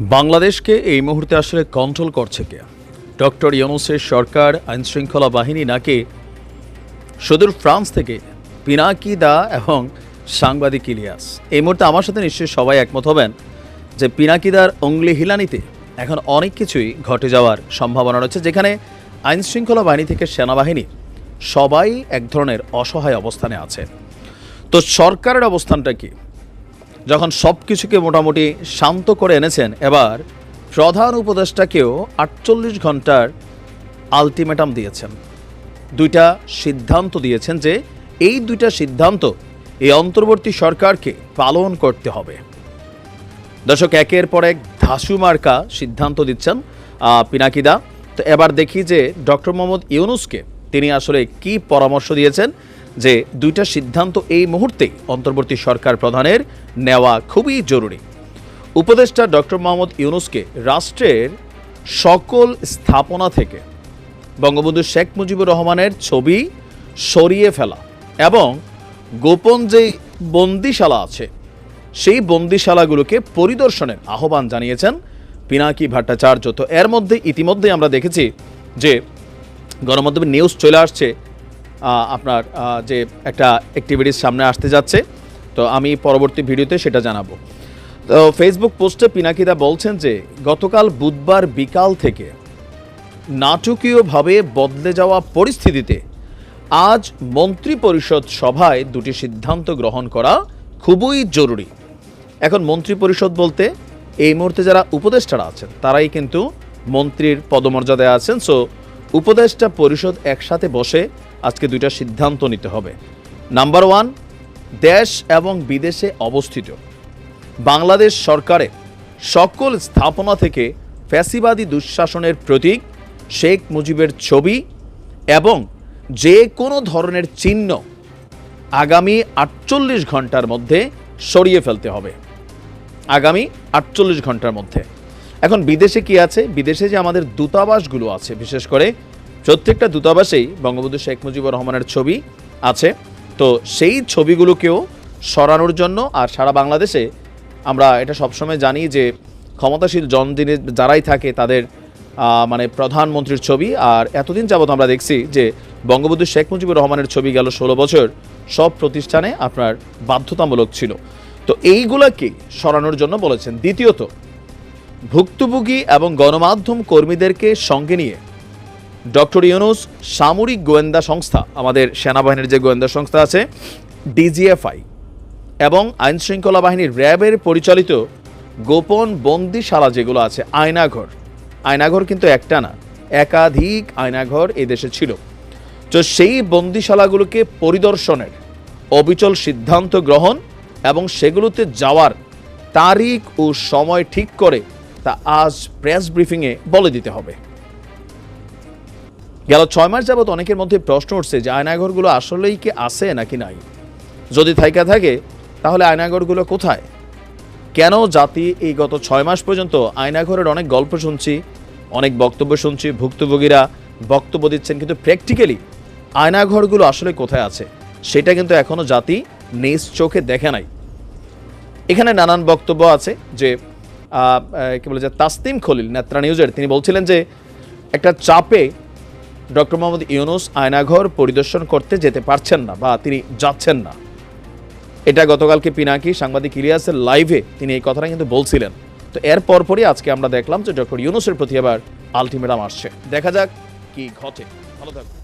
বাংলাদেশকে এই মুহূর্তে আসলে কন্ট্রোল করছে কে? ডক্টর ইউনুসের সরকার, আইনশৃঙ্খলা বাহিনী নাকি সুদূর ফ্রান্স থেকে পিনাকি দা এবং সাংবাদিক ইলিয়াস? এই মুহূর্তে আমার সাথে নিশ্চয়ই সবাই একমত হবেন যে পিনাকিদার অঙ্গলি হিলানিতে এখন অনেক কিছুই ঘটে যাওয়ার সম্ভাবনা রয়েছে, যেখানে আইনশৃঙ্খলা বাহিনী থেকে সেনাবাহিনী সবাই এক ধরনের অসহায় অবস্থানে আছে। তো সরকারের অবস্থানটা কি? যখন সব কিছুকে মোটামুটি শান্ত করে এনেছেন, এবার প্রধান উপদেষ্টাকেও আটচল্লিশ ঘণ্টার আলটিমেটাম দিয়েছেন। দুইটা সিদ্ধান্ত দিয়েছেন যে এই দুইটা সিদ্ধান্ত এই অন্তর্বর্তী সরকারকে পালন করতে হবে। দর্শক, একের পর এক ধাসু মার্কা সিদ্ধান্ত দিচ্ছেন পিনাকিদা। তো এবার দেখি যে ডক্টর মোহাম্মদ ইউনুসকে তিনি আসলে কি পরামর্শ দিয়েছেন যে দুইটা সিদ্ধান্ত এই মুহূর্তেই অন্তর্বর্তী সরকার প্রধানের নেওয়া খুবই জরুরি। উপদেষ্টা ডক্টর মোহাম্মদ ইউনুসকে রাষ্ট্রের সকল স্থাপনা থেকে বঙ্গবন্ধু শেখ মুজিবুর রহমানের ছবি সরিয়ে ফেলা এবং গোপন যে বন্দিশালা আছে, সেই বন্দিশালাগুলোকে পরিদর্শনের আহ্বান জানিয়েছেন পিনাকি ভট্টাচার্য। তো এর মধ্যে ইতিমধ্যে আমরা দেখেছি যে গণমাধ্যমে নিউজ চলে আসছে আপনার যে একটা অ্যাক্টিভিটিস সামনে আসতে যাচ্ছে, তো আমি পরবর্তী ভিডিওতে সেটা জানাব। তো ফেসবুক পোস্টে পিনাকিদা বলছেন যে, গতকাল বুধবার বিকাল থেকে নাটকীয়ভাবে বদলে যাওয়া পরিস্থিতিতে আজ মন্ত্রী পরিষদ সভায় দুটি সিদ্ধান্ত গ্রহণ করা খুবই জরুরি। এখন মন্ত্রী পরিষদ বলতে এই মুহূর্তে যারা উপদেষ্টারা আছেন, তারাই কিন্তু মন্ত্রীর পদমর্যাদায় আছেন সো উপদেষ্টা পরিষদ একসাথে বসে আজকে দুইটা সিদ্ধান্ত নিতে হবে। নাম্বার ওয়ান দেশ এবং বিদেশে অবস্থিত। বাংলাদেশ সরকারের সকল স্থাপনা থেকে ফ্যাসিবাদী দুঃশাসনের প্রতীক শেখ মুজিবের ছবি এবং যে কোনো ধরনের চিহ্ন আগামী আটচল্লিশ ঘণ্টার মধ্যে সরিয়ে ফেলতে হবে। আগামী আটচল্লিশ ঘণ্টার মধ্যে। এখন বিদেশে কি আছে? বিদেশে যে আমাদের দূতাবাসগুলো আছে, বিশেষ করে প্রত্যেকটা দূতাবাসেই বঙ্গবন্ধু শেখ মুজিবুর রহমানের ছবি আছে। তো সেই ছবিগুলোকেও সরানোর জন্য আর সারা বাংলাদেশে আমরা এটা সবসময় জানি যে ক্ষমতাশীল জন যিনি যারাই থাকে তাদের মানে প্রধানমন্ত্রীর ছবি। আর এতদিন যাবত আমরা দেখছি যে বঙ্গবন্ধু শেখ মুজিবুর রহমানের ছবি গেল ষোলো বছর। সব প্রতিষ্ঠানে আপনার বাধ্যতামূলক ছিল। তো এইগুলাকে সরানোর জন্য বলেছেন। দ্বিতীয়ত, ভুক্তভোগী এবং গণমাধ্যম কর্মীদেরকে সঙ্গে নিয়ে ডক্টর ইউনুস সামরিক গোয়েন্দা সংস্থা, আমাদের সেনাবাহিনীর যে গোয়েন্দা সংস্থা আছে, ডিজিএফআই, এবং আইন শৃঙ্খলা বাহিনীর র্যাবের পরিচালিত গোপন বন্দিশালা যেগুলো আছে, আয়নাঘর। আয়নাঘর কিন্তু একটা না, একাধিক আয়নাঘর এই দেশে ছিল। তো সেই বন্দিশালাগুলোকে পরিদর্শনের অবিচল সিদ্ধান্ত গ্রহণ এবং সেগুলোতে যাওয়ার তারিখ ও সময় ঠিক করে তা আজ প্রেস ব্রিফিংয়ে বলে দিতে হবে। গেল ছয় মাস যাবত অনেকের মধ্যে প্রশ্ন উঠছে যে আয়নাঘরগুলো আসলেই কি আছে নাকি নাই? যদি থাইকা থাকে, তাহলে আয়নাঘরগুলো কোথায়? কেন জাতি এই গত ছয় মাস পর্যন্ত আয়নাঘরের অনেক গল্প শুনছি, অনেক বক্তব্য শুনছি, ভুক্তভোগীরা বক্তব্য দিচ্ছেন, কিন্তু প্র্যাকটিক্যালি আয়নাঘরগুলো আসলে কোথায় আছে? সেটা কিন্তু এখনও জাতি নিজ চোখে দেখে নাই। এখানে নানান বক্তব্য আছে যে কি বলে যে তাসতিম খলিল, নেত্রা নিউজের, তিনি বলছিলেন যে একটা চাপে ডক্টর মোহাম্মদ ইউনুস আয়নাঘর পরিদর্শন করতে যেতে পারছেন না বা তিনি যাচ্ছেন না। এটা গতকালকে পিনাকি সাংবাদিক ইলিয়াসের লাইভে তিনি এই কথাটা কিন্তু বলছিলেন। তো এর পরপরই আজকে আমরা দেখলাম যে ডক্টর ইউনুসের প্রতি আবার আলটিমেটাম আসছে। দেখা যাক কি ঘটে। ভালো থাকুন।